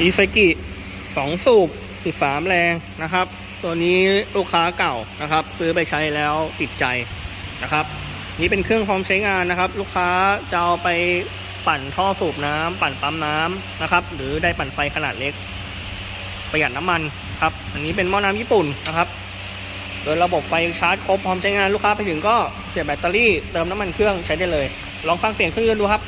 อีไซกิสองสูบสิบสามแรงนะครับ ตัวนี้ลูกค้าเก่านะครับ ซื้อไปใช้แล้วติดใจนะครับ นี่เป็นเครื่องพร้อมใช้งานนะครับ ลูกค้าจะเอาไปปั่นท่อสูบน้ำปั่นปั๊มน้ำนะครับ หรือได้ปั่นไฟขนาดเล็ก ประหยัดน้ำมันครับ อันนี้เป็นหม้อน้ำญี่ปุ่นนะครับ โดยระบบไฟชาร์จครบพร้อมใช้งานลูกค้าไปถึงก็เสียบแบตเตอรี่เติมน้ำมันเครื่องใช้ได้เลย ลองฟังเสียงเครื่องยนต์ดูครับ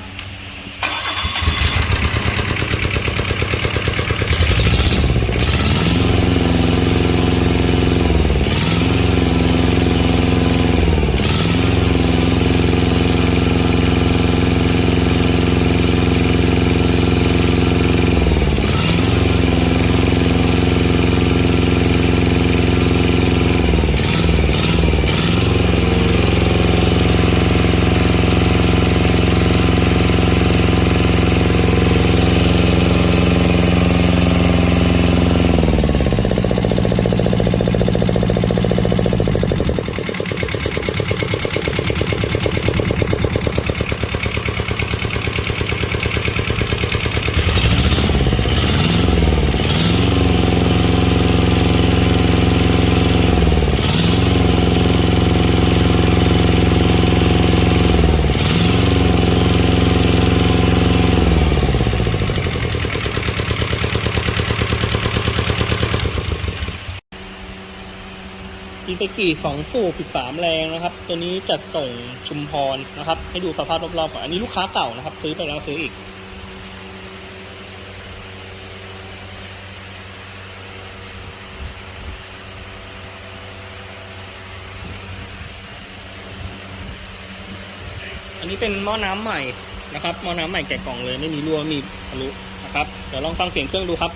อีซากิสองสูบสิบสามแรงนะครับ ตัวนี้จัดส่งชุมพรนะครับ ให้ดูสภาพรอบๆก่อนอันนี้ลูกค้าเก่านะครับ ซื้อไปแล้วซื้ออีก อันนี้เป็นหม้อน้ำใหม่นะครับหม้อน้ำใหม่แกะกล่องเลยไม่มีรั่วมีทะลุนะครับ เดี๋ยวลองฟังเสียงเครื่องดูครับ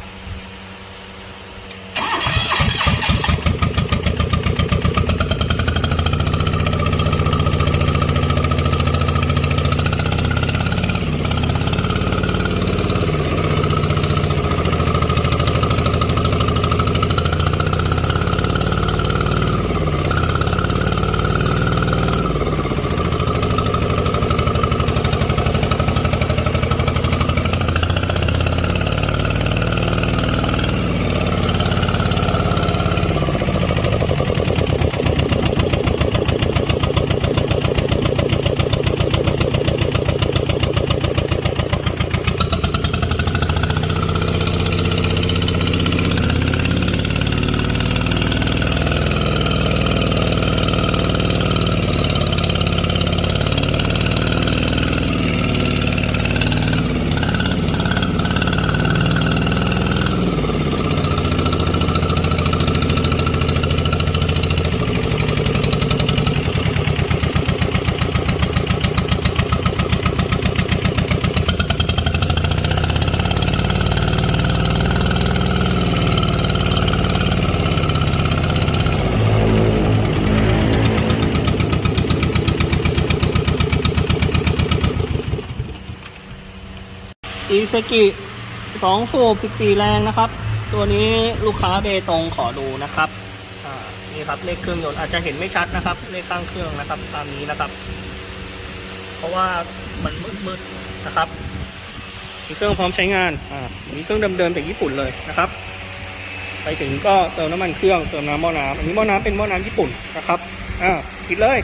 อีซกิสองสูบสิบสี่แรงนะครับ ตัวนี้ลูกค้าเบตงขอดูนะครับอ่านี่ครับเลขเครื่องยนต์อาจจะเห็นไม่ชัดนะครับ เลขข้างเครื่องนะครับ ตามนี้นะครับ เพราะว่ามันมืดๆนะครับ มีเครื่องพร้อมใช้งานอ่ามีเครื่องเดิมๆจากญี่ปุ่นเลยนะครับ ไปถึงก็เติมน้ำมันเครื่องเติมน้ำหม้อน้ำอันนี้หม้อน้ำเป็นหม้อน้ำญี่ปุ่นนะครับอ่าปิดเลย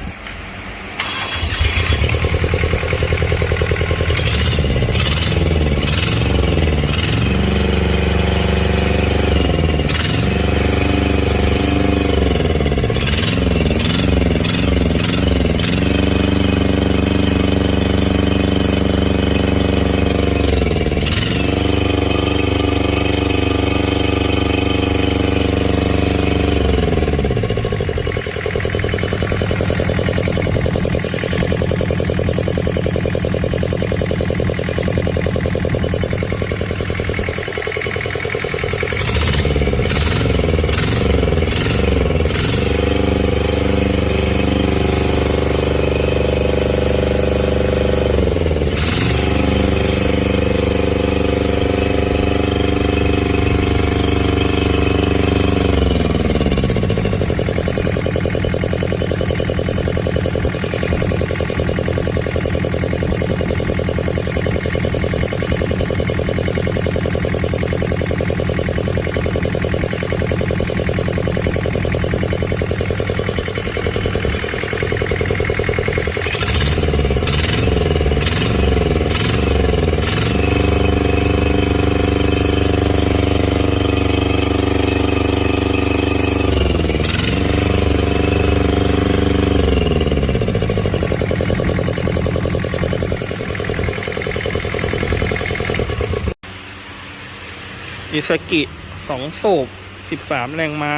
อิสกิสองสูบสิบสามแรงม้า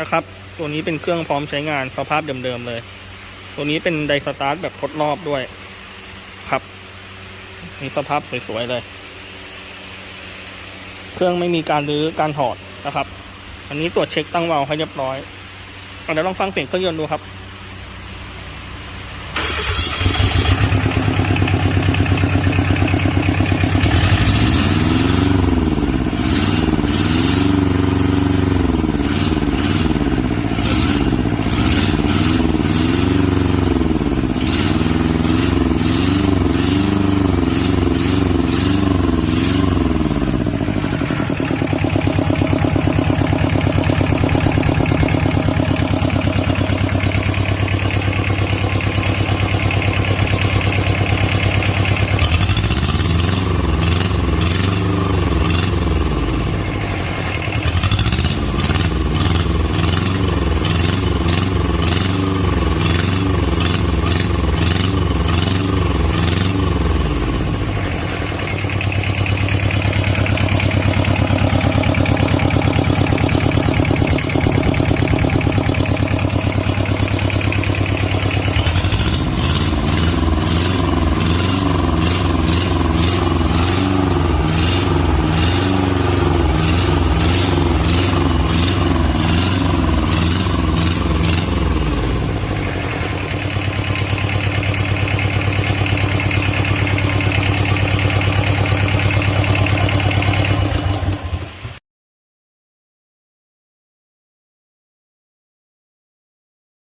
นะครับ ตัวนี้เป็นเครื่องพร้อมใช้งานสภาพเดิมๆเลย ตัวนี้เป็นไดสตาร์ทแบบทดรอบด้วย ครับนี่สภาพสวยๆเลย เครื่องไม่มีการรื้อการถอดนะครับ อันนี้ตรวจเช็คตั้งวาล์วให้เรียบร้อยเดี๋ยวลองฟังเสียงเครื่องยนต์ดูครับ